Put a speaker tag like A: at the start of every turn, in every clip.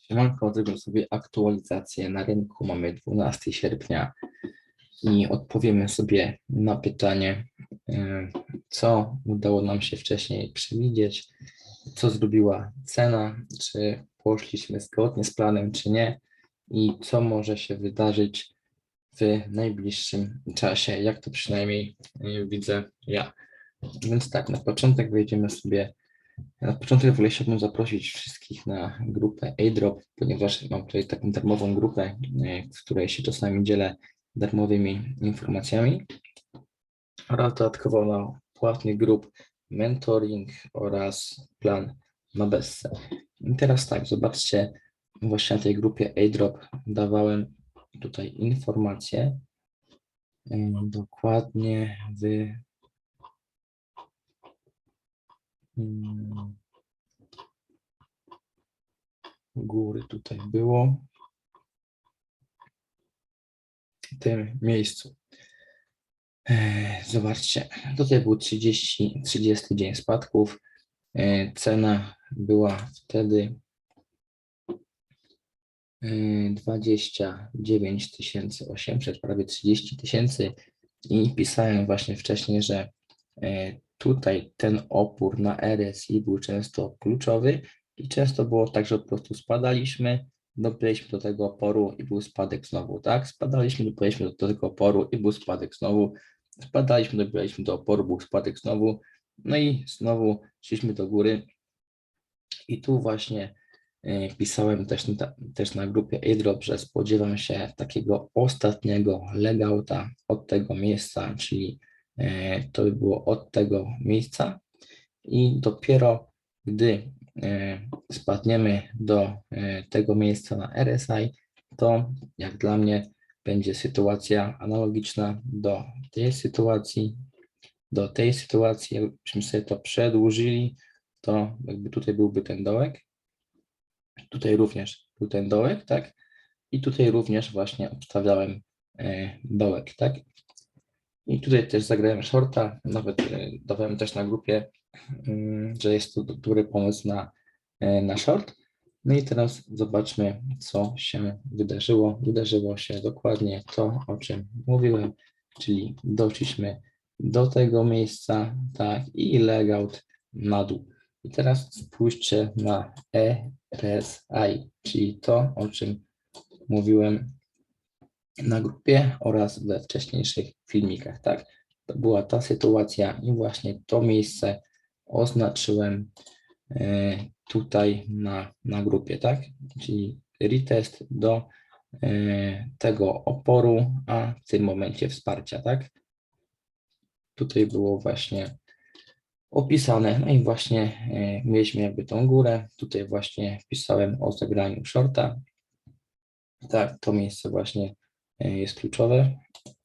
A: Siemanko, zrobię sobie aktualizację na rynku. Mamy 12 sierpnia i odpowiemy sobie na pytanie, e, co udało nam się wcześniej przewidzieć, co zrobiła cena, czy poszliśmy zgodnie z planem, czy nie i co może się wydarzyć w najbliższym czasie, jak to przynajmniej e, widzę ja. Więc tak, na początek wejdziemy sobie na początek w ogóle chciałbym zaprosić wszystkich na grupę AirDrop, ponieważ mam tutaj taką darmową grupę, e, w której się czasami dzielę darmowymi informacjami oraz dodatkowo na płatnych grup mentoring oraz plan na Besse. I teraz tak, zobaczcie, właśnie na tej grupie AirDrop dawałem tutaj informacje e, dokładnie w Góry tutaj było. W tym miejscu. E, Zobaczcie, tutaj był 30, 30 dzień spadków. E, Cena była wtedy e, 29 800, prawie 30 tysięcy i pisałem właśnie wcześniej, że e, tutaj ten opór na RSI był często kluczowy i często było tak, że po prostu spadaliśmy, dobyliśmy do tego oporu i był spadek znowu, tak? Spadaliśmy, dobyliśmy do tego oporu i był spadek znowu, spadaliśmy, dobyliśmy do oporu, był spadek znowu, no i znowu szliśmy do góry. I tu właśnie e, pisałem też na, też na grupie airdrop, że spodziewam się takiego ostatniego legouta od tego miejsca, czyli to by było od tego miejsca i dopiero gdy e, spadniemy do e, tego miejsca na RSI, to jak dla mnie będzie sytuacja analogiczna do tej sytuacji, do tej sytuacji, jakbyśmy sobie to przedłużyli, to jakby tutaj byłby ten dołek, tutaj również był ten dołek, tak? I tutaj również właśnie obstawiałem dołek, tak? I tutaj też zagrałem shorta, nawet e, dawałem też na grupie, mm, że jest to dobry pomysł na, e, na short. No i teraz zobaczmy, co się wydarzyło. Wydarzyło się dokładnie to, o czym mówiłem, czyli doszliśmy do tego miejsca, tak, i legout na dół. I teraz spójrzcie na RSI, czyli to, o czym mówiłem na grupie oraz we wcześniejszych filmikach, tak? To była ta sytuacja i właśnie to miejsce oznaczyłem e, tutaj na, na grupie, tak? Czyli retest do e, tego oporu, a w tym momencie wsparcia, tak? Tutaj było właśnie opisane, no i właśnie e, mieliśmy jakby tą górę, tutaj właśnie wpisałem o zagraniu shorta, tak, to miejsce właśnie jest kluczowe,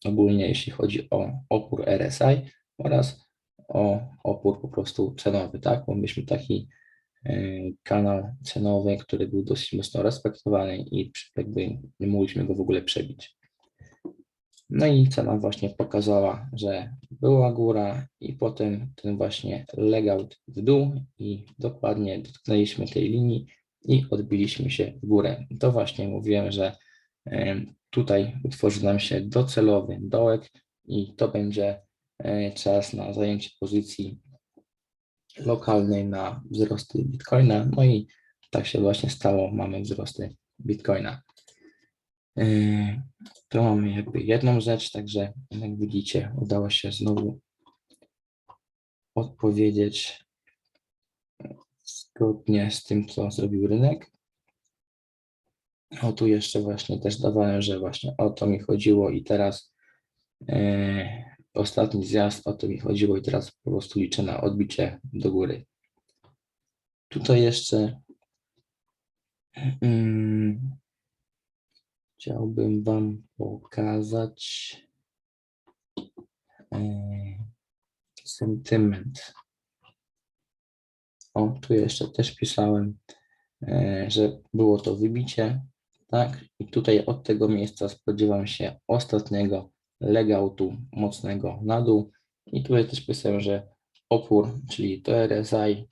A: ogólnie jeśli chodzi o opór RSI oraz o opór po prostu cenowy, tak? Bo mieliśmy taki e, kanał cenowy, który był dosyć mocno respektowany i jakby nie mogliśmy go w ogóle przebić. No i cena właśnie pokazała, że była góra i potem ten właśnie legout w dół i dokładnie dotknęliśmy tej linii i odbiliśmy się w górę. To właśnie mówiłem, że Tutaj utworzy nam się docelowy dołek i to będzie e, czas na zajęcie pozycji lokalnej na wzrosty Bitcoina. No i tak się właśnie stało, mamy wzrosty Bitcoina. E, tu mamy jakby jedną rzecz, także jak widzicie, udało się znowu odpowiedzieć zgodnie z tym, co zrobił rynek. O tu jeszcze właśnie też dawałem, że właśnie o to mi chodziło i teraz e, ostatni zjazd, o to mi chodziło i teraz po prostu liczę na odbicie do góry. Tutaj jeszcze mm, chciałbym Wam pokazać e, sentyment. O, tu jeszcze też pisałem, e, że było to wybicie tak? I tutaj od tego miejsca spodziewam się ostatniego legautu mocnego na dół. I tutaj też pisałem, że opór, czyli to RSI,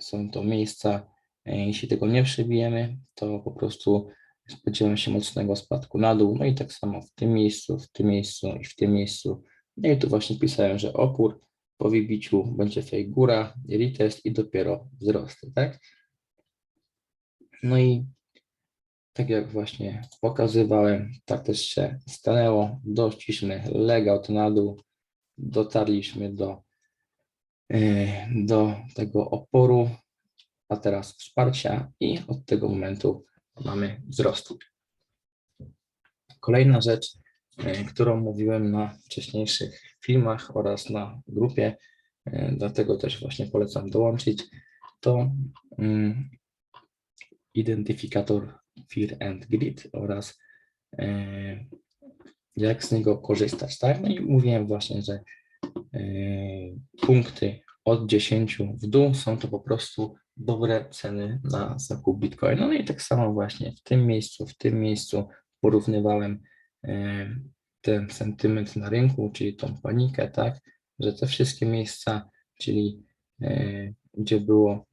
A: są to miejsca, E, Jeśli tego nie przebijemy, to po prostu spodziewam się mocnego spadku na dół. No i tak samo w tym miejscu, w tym miejscu i w tym miejscu. No i tu właśnie pisałem, że opór po wybiciu będzie tutaj góra, retest i dopiero wzrosty, tak? No i tak jak właśnie pokazywałem, tak też się stanęło. Doszliśmy legout na dół, dotarliśmy do, e, do tego oporu, a teraz wsparcia i od tego momentu mamy wzrost. Kolejna rzecz, e, którą mówiłem na wcześniejszych filmach oraz na grupie, e, dlatego też właśnie polecam dołączyć, to mm, identyfikator Fear and Grid oraz e, jak z niego korzystać, tak? No i mówiłem właśnie, że e, punkty od 10 w dół są to po prostu dobre ceny na zakup Bitcoina. No i tak samo właśnie w tym miejscu, w tym miejscu porównywałem e, ten sentyment na rynku, czyli tą panikę, tak, że te wszystkie miejsca, czyli gdzie było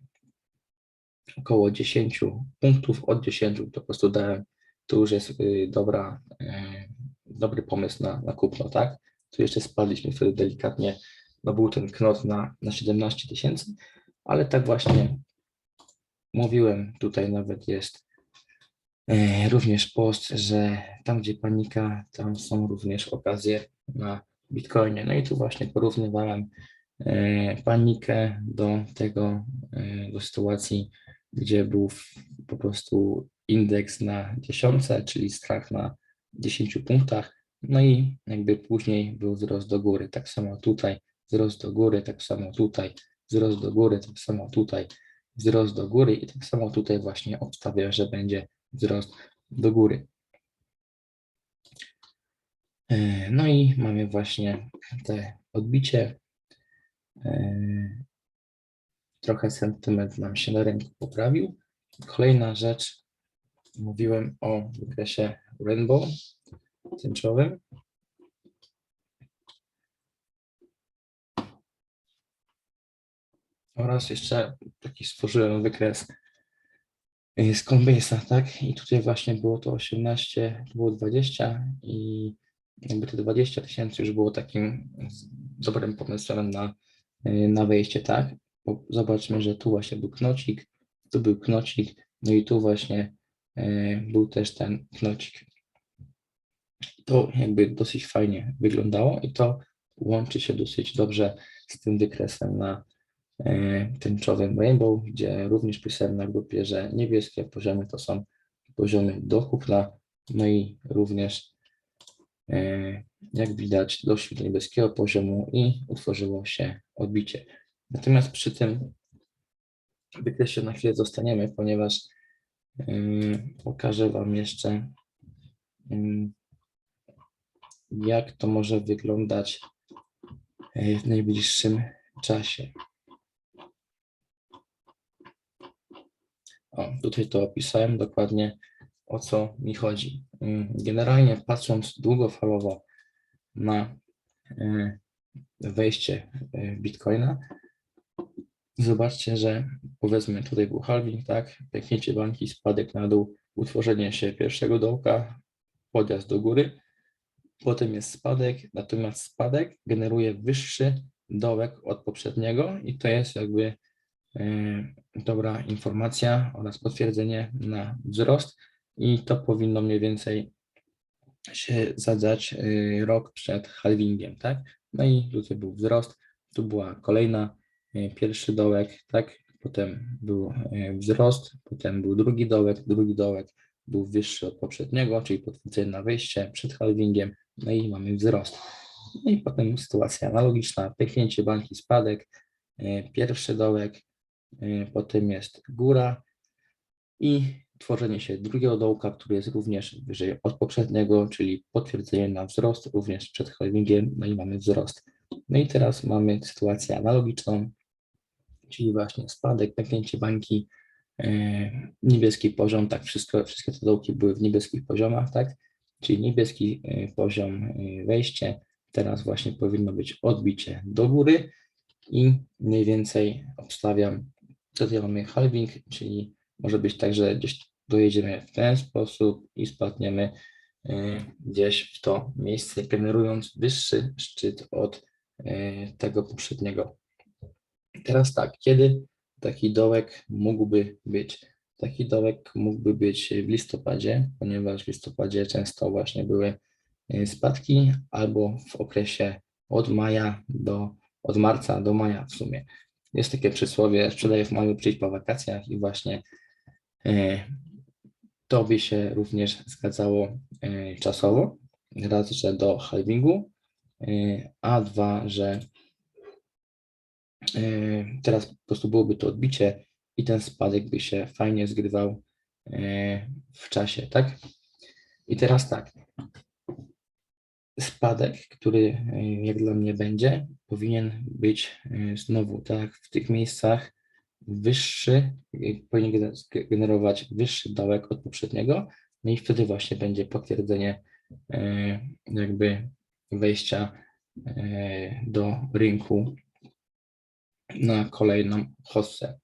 A: około 10 punktów od 10, to po prostu dałem, to już jest y, dobra, e, dobry pomysł na, na kupno, tak? Tu jeszcze spadliśmy wtedy delikatnie, no był ten knot na, na 17 tysięcy, ale tak właśnie mówiłem, tutaj nawet jest e, również post, że tam gdzie panika, tam są również okazje na Bitcoinie. No i tu właśnie porównywałem panikę do tego, do sytuacji, gdzie był po prostu indeks na dziesiątce, czyli strach na 10 punktach, no i jakby później był wzrost do góry. Tak samo tutaj wzrost do góry, tak samo tutaj wzrost do góry, tak samo tutaj wzrost do góry i tak samo tutaj właśnie obstawiam, że będzie wzrost do góry. E, No i mamy właśnie te odbicie. E, Trochę sentyment nam się na rynku poprawił. Kolejna rzecz, mówiłem o wykresie Rainbow tęczowym. Oraz jeszcze taki stworzyłem wykres y, z Coinbase'a, tak? I tutaj właśnie było to 18, to było 20 i jakby te 20 tysięcy już było takim dobrym pomysłem na, y, na wejście, tak? Zobaczmy, że tu właśnie był knocik, tu był knocik, no i tu właśnie y, był też ten knocik. To jakby dosyć fajnie wyglądało i to łączy się dosyć dobrze z tym wykresem na e, tęczowym Rainbow, gdzie również pisałem na grupie, że niebieskie poziomy to są poziomy do kupna, no i również e, jak widać doszli do niebieskiego poziomu i utworzyło się odbicie. Natomiast przy tym wykresie na chwilę zostaniemy, ponieważ pokażę Wam jeszcze jak to może wyglądać e, w najbliższym czasie. O, tutaj to opisałem dokładnie o co mi chodzi. Generalnie patrząc długofalowo na e, wejście e, Bitcoina, zobaczcie, że powiedzmy tutaj był halving, tak, pęknięcie banki, spadek na dół, utworzenie się pierwszego dołka, podjazd do góry, potem jest spadek, natomiast spadek generuje wyższy dołek od poprzedniego i to jest jakby e, dobra informacja oraz potwierdzenie na wzrost i to powinno mniej więcej się zadzać e, rok przed halvingiem, tak? No i tutaj był wzrost, tu była kolejna, pierwszy dołek, tak? Potem był e, wzrost, potem był drugi dołek, drugi dołek był wyższy od poprzedniego, czyli potwierdzenie na wejście przed halvingiem, no i mamy wzrost. No i potem sytuacja analogiczna, pęknięcie banki, spadek, e, pierwszy dołek, e, potem jest góra i tworzenie się drugiego dołka, który jest również wyżej od poprzedniego, czyli potwierdzenie na wzrost, również przed halvingiem, no i mamy wzrost. No i teraz mamy sytuację analogiczną, czyli właśnie spadek, pęknięcie bańki, e, niebieski poziom, tak, wszystko, wszystkie te dołki były w niebieskich poziomach, tak, czyli niebieski e, poziom e, wejście, teraz właśnie powinno być odbicie do góry i mniej więcej obstawiam, tutaj mamy halving, czyli może być tak, że gdzieś dojedziemy w ten sposób i spadniemy gdzieś w to miejsce, generując wyższy szczyt od tego poprzedniego. Teraz tak, kiedy taki dołek mógłby być? Taki dołek mógłby być w listopadzie, ponieważ w listopadzie często właśnie były e, spadki, albo w okresie od maja do, od marca do maja w sumie. Jest takie przysłowie, sprzedaję w maju, przyjdź po wakacjach i właśnie e, to by się również zgadzało e, czasowo. Raz, że do halvingu, a dwa, że teraz po prostu byłoby to odbicie i ten spadek by się fajnie zgrywał e, w czasie, tak? I teraz tak. Spadek, który e, jak dla mnie będzie, powinien być znowu, tak, w tych miejscach wyższy, powinien gener- generować wyższy dołek od poprzedniego, no i wtedy właśnie będzie potwierdzenie jakby wejścia do rynku na kolejną hossę.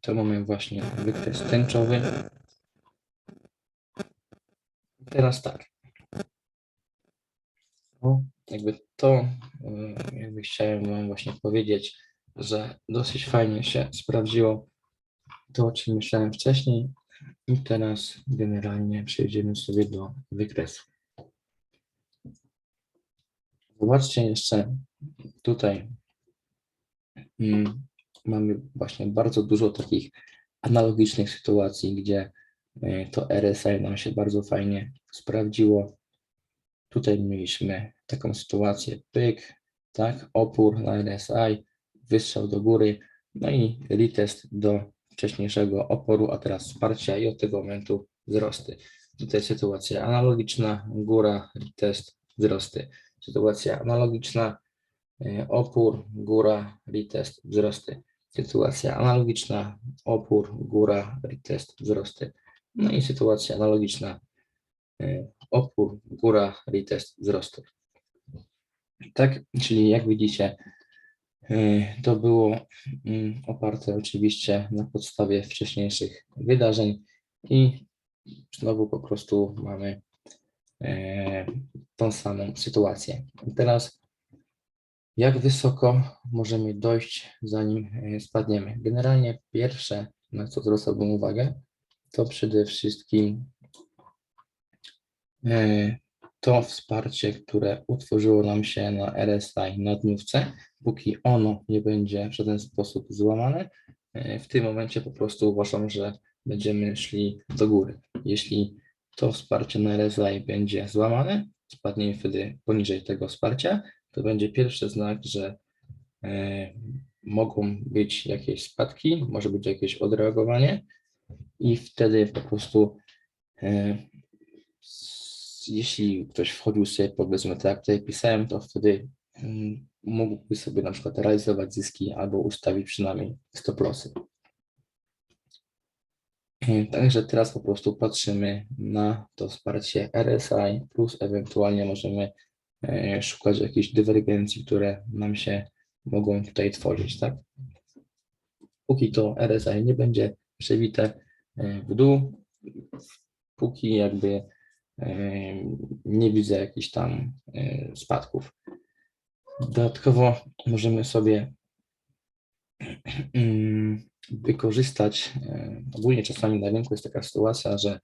A: To mamy właśnie wykres tęczowy. Teraz tak. No, jakby to, y, jakby chciałem Wam właśnie powiedzieć, że dosyć fajnie się sprawdziło to, o czym myślałem wcześniej. I teraz generalnie przejdziemy sobie do wykresu. Zobaczcie jeszcze tutaj. mm, Mamy właśnie bardzo dużo takich analogicznych sytuacji, gdzie y, to RSI nam się bardzo fajnie sprawdziło. Tutaj mieliśmy taką sytuację, pyk, tak, opór na RSI, wystrzał do góry, no i retest do wcześniejszego oporu, a teraz wsparcia i od tego momentu wzrosty. Tutaj sytuacja analogiczna, góra, retest, wzrosty. Sytuacja analogiczna, e, opór, góra, retest, wzrosty. Sytuacja analogiczna, opór, góra, retest, wzrosty. No i sytuacja analogiczna, e, opór, góra, retest, wzrosty. Tak, czyli jak widzicie, e, to było mm, oparte oczywiście na podstawie wcześniejszych wydarzeń i znowu po prostu mamy tą samą sytuację. Teraz jak wysoko możemy dojść, zanim e, spadniemy? Generalnie pierwsze, na co zwracałbym uwagę, to przede wszystkim e, to wsparcie, które utworzyło nam się na RSI na dniówce, póki ono nie będzie w żaden sposób złamane, e, w tym momencie po prostu uważam, że będziemy szli do góry. Jeśli to wsparcie na RSI będzie złamane, spadniemy wtedy poniżej tego wsparcia, to będzie pierwszy znak, że e, mogą być jakieś spadki, może być jakieś odreagowanie i wtedy po prostu s- jeśli ktoś wchodził sobie, powiedzmy tak jak pisałem, to wtedy mm, mógłby sobie na przykład realizować zyski albo ustawić przynajmniej stop lossy. Także teraz po prostu patrzymy na to wsparcie RSI, plus ewentualnie możemy e, szukać jakichś dywergencji, które nam się mogą tutaj tworzyć, tak? Póki to RSI nie będzie przebite e, w dół, póki jakby e, nie widzę jakichś tam spadków. Dodatkowo możemy sobie mm, wykorzystać, e, ogólnie czasami na rynku jest taka sytuacja, że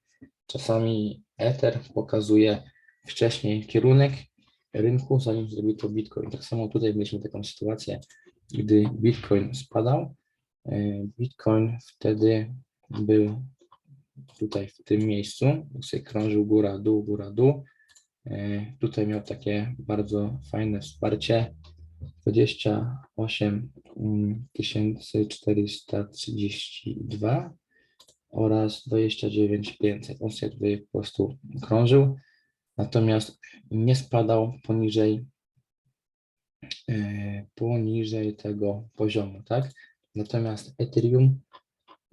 A: czasami Ether pokazuje wcześniej kierunek rynku, zanim zrobi to Bitcoin. Tak samo tutaj mieliśmy taką sytuację, gdy Bitcoin spadał, e, Bitcoin wtedy był tutaj w tym miejscu, sobie krążył góra, dół, góra, dół. E, Tutaj miał takie bardzo fajne wsparcie, 28 mm, 432 oraz 29 500. On sobie tutaj po prostu krążył, natomiast nie spadał poniżej e, poniżej tego poziomu, tak? Natomiast Ethereum,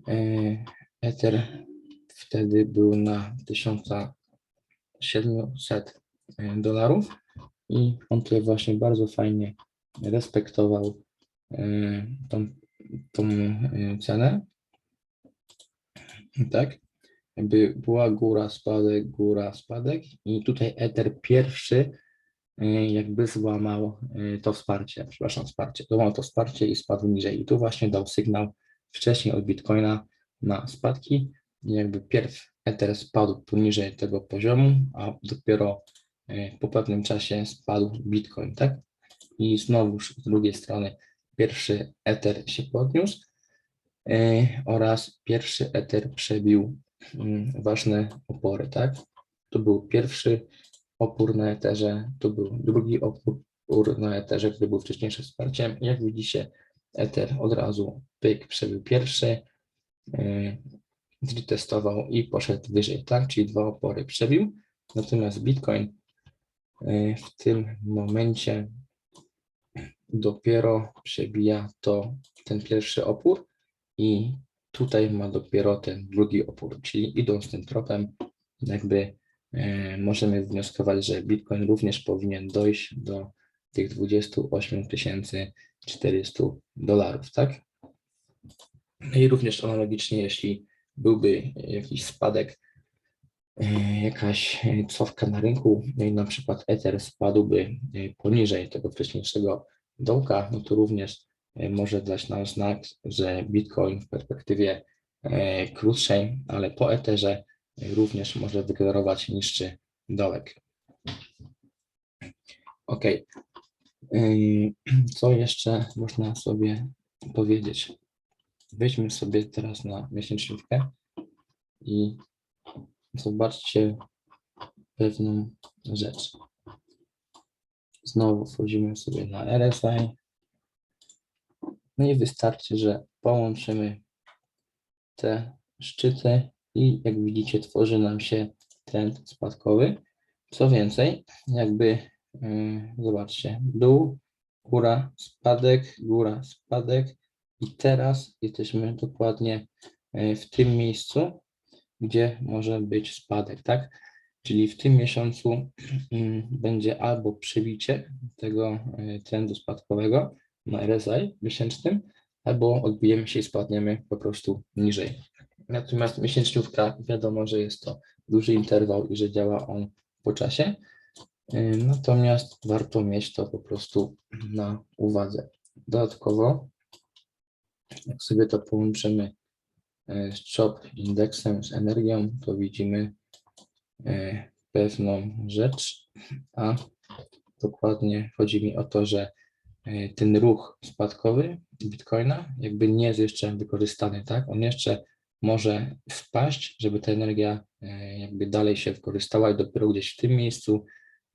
A: e, Ether wtedy był na 1700 dolarów i on tutaj właśnie bardzo fajnie respektował e, tą tą y, cenę. Tak? Jakby była góra, spadek, góra, spadek i tutaj Ether pierwszy y, jakby złamał y, to wsparcie, przepraszam, wsparcie, złamał to wsparcie i spadł niżej. I tu właśnie dał sygnał wcześniej od Bitcoina na spadki. I Jakby pierw Ether spadł poniżej tego poziomu, a dopiero y, po pewnym czasie spadł Bitcoin, tak? I znowuż z drugiej strony pierwszy Ether się podniósł y, oraz pierwszy Ether przebił mm, ważne opory, tak? To był pierwszy opór na Etherze, to był drugi opór na Etherze, który był wcześniejszym wsparciem. Jak widzicie, Ether od razu pyk przebił pierwszy, y, zretestował i poszedł wyżej, tak? Czyli dwa opory przebił. Natomiast Bitcoin y, w tym momencie dopiero przebija to ten pierwszy opór i tutaj ma dopiero ten drugi opór, czyli idąc tym tropem, jakby e, możemy wnioskować, że Bitcoin również powinien dojść do tych 28 400 dolarów, tak? No i również analogicznie, jeśli byłby jakiś spadek, e, jakaś cofka na rynku, no i na przykład Ether spadłby e, poniżej tego wcześniejszego dołka, no to również e, może dać nam znak, że Bitcoin w perspektywie e, krótszej, ale po Etherze e, również może wygenerować niższy dołek. Ok. Co jeszcze można sobie powiedzieć? Wejdźmy sobie teraz na miesięczniówkę i zobaczcie pewną rzecz. Znowu wchodzimy sobie na RSI. No i wystarczy, że połączymy te szczyty i jak widzicie tworzy nam się trend spadkowy. Co więcej, jakby yy, zobaczcie, dół, góra, spadek, góra, spadek i teraz jesteśmy dokładnie yy, w tym miejscu, gdzie może być spadek, tak? Czyli w tym miesiącu mm, będzie albo przebicie tego y, trendu spadkowego na RSI miesięcznym, albo odbijemy się i spadniemy po prostu niżej. Natomiast miesięczniówka wiadomo, że jest to duży interwał i że działa on po czasie. Y, Natomiast warto mieć to po prostu na uwadze. Dodatkowo, jak sobie to połączymy y, z CHOP indeksem, z energią, to widzimy e, pewną rzecz, a dokładnie chodzi mi o to, że e, ten ruch spadkowy Bitcoina jakby nie jest jeszcze wykorzystany, tak? On jeszcze może spaść, żeby ta energia e, jakby dalej się wykorzystała i dopiero gdzieś w tym miejscu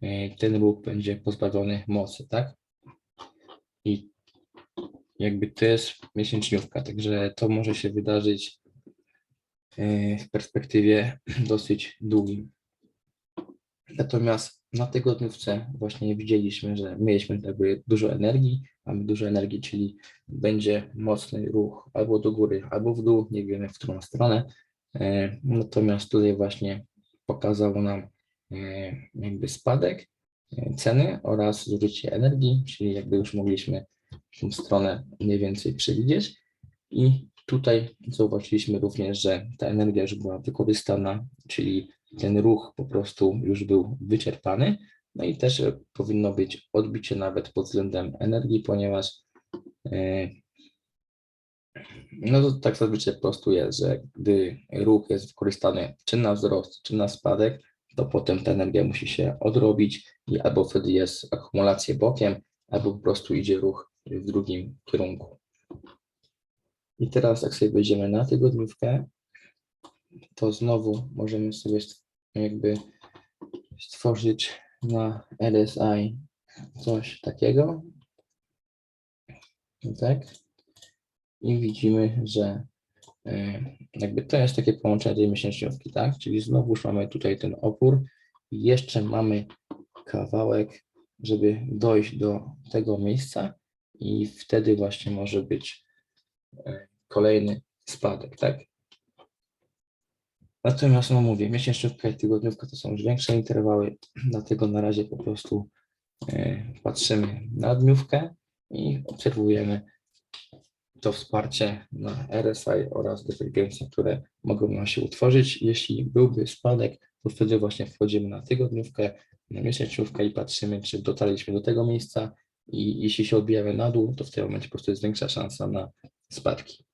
A: e, ten ruch będzie pozbawiony mocy, tak? I jakby to jest miesięczniówka, także to może się wydarzyć e, w perspektywie dosyć długim. Natomiast na tygodniówce właśnie widzieliśmy, że mieliśmy jakby dużo energii, mamy dużo energii, czyli będzie mocny ruch albo do góry, albo w dół, nie wiemy w którą stronę. E, Natomiast tutaj właśnie pokazało nam e, jakby spadek e, ceny oraz zużycie energii, czyli jakby już mogliśmy tą stronę mniej więcej przewidzieć. I tutaj zauważyliśmy również, że ta energia już była wykorzystana, czyli ten ruch po prostu już był wyczerpany. No i też e, powinno być odbicie nawet pod względem energii, ponieważ e, no to tak zazwyczaj po prostu jest, że gdy ruch jest wykorzystany czy na wzrost, czy na spadek, to potem ta energia musi się odrobić i albo wtedy jest akumulacja bokiem, albo po prostu idzie ruch w drugim kierunku. I teraz jak sobie wejdziemy na tygodniówkę, to znowu możemy sobie jakby stworzyć na RSI coś takiego. Tak. I widzimy, że e, jakby to jest takie połączenie tej miesięczniówki, tak? Czyli znowuż mamy tutaj ten opór i jeszcze mamy kawałek, żeby dojść do tego miejsca i wtedy właśnie może być e, kolejny spadek, tak? Natomiast no mówię, miesięczniówka i tygodniówka to są już większe interwały, dlatego na razie po prostu e, patrzymy na dniówkę i obserwujemy to wsparcie na RSI oraz dywergencje, które mogą nam się utworzyć. Jeśli byłby spadek, to wtedy właśnie wchodzimy na tygodniówkę, na miesięczówkę i patrzymy, czy dotarliśmy do tego miejsca i jeśli się odbijamy na dół, to w tym momencie po prostu jest większa szansa na spadki.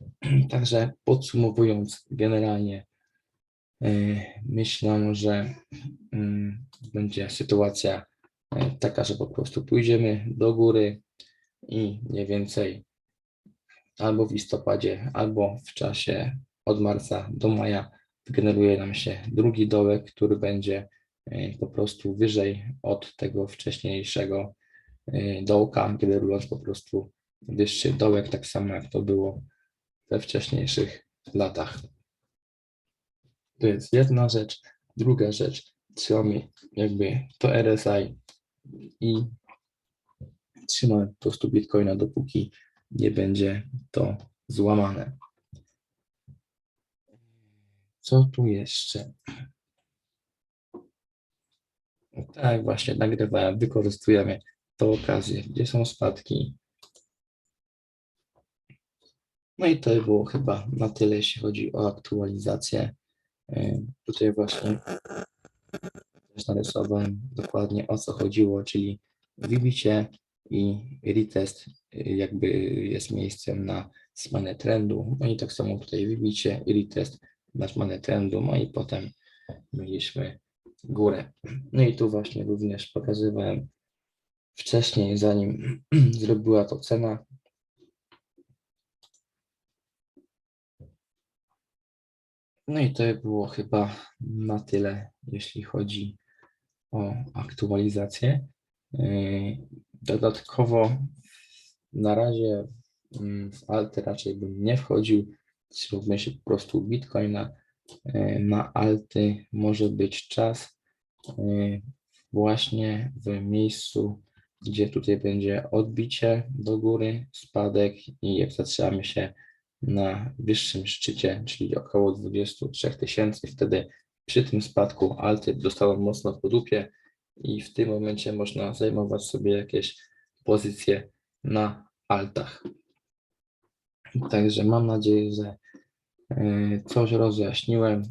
A: Także podsumowując, generalnie yy, myślę, że mm, będzie sytuacja e, taka, że po prostu pójdziemy do góry i mniej więcej albo w listopadzie, albo w czasie od marca do maja wygeneruje nam się drugi dołek, który będzie e, po prostu wyżej od tego wcześniejszego e, dołka, generując po prostu wyższy dołek, tak samo jak to było we wcześniejszych latach. To jest jedna rzecz. Druga rzecz, trzymamy jakby to RSI i trzymamy po prostu Bitcoina, dopóki nie będzie to złamane. Co tu jeszcze? Tak, właśnie nagrywałem, wykorzystujemy tą okazję, gdzie są spadki. No i to było chyba na tyle, jeśli chodzi o aktualizację. Yy, Tutaj właśnie też narysowałem dokładnie o co chodziło, czyli wybicie i retest yy, jakby jest miejscem na zmianę trendu. No i tak samo tutaj wybicie i retest na zmianę trendu, no i potem mieliśmy górę. No i tu właśnie również pokazywałem wcześniej, zanim zrobiła to cena. No i to było chyba na tyle, jeśli chodzi o aktualizację. Yy, Dodatkowo na razie mm, w alty raczej bym nie wchodził. Trzymałbym się po prostu Bitcoina. Yy, Na alty może być czas yy, właśnie w miejscu, gdzie tutaj będzie odbicie do góry, spadek i jak zatrzymamy się na wyższym szczycie, czyli około 23 tysięcy, wtedy przy tym spadku alty dostały mocno po dupie i w tym momencie można zajmować sobie jakieś pozycje na altach. Także mam nadzieję, że e, coś rozjaśniłem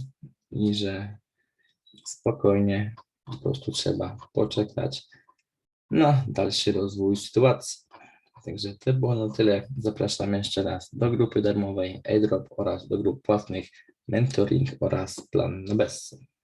A: i że spokojnie po prostu trzeba poczekać na dalszy rozwój sytuacji. Także to było na tyle. Zapraszam jeszcze raz do grupy darmowej airdrop oraz do grup płatnych mentoring oraz plan na.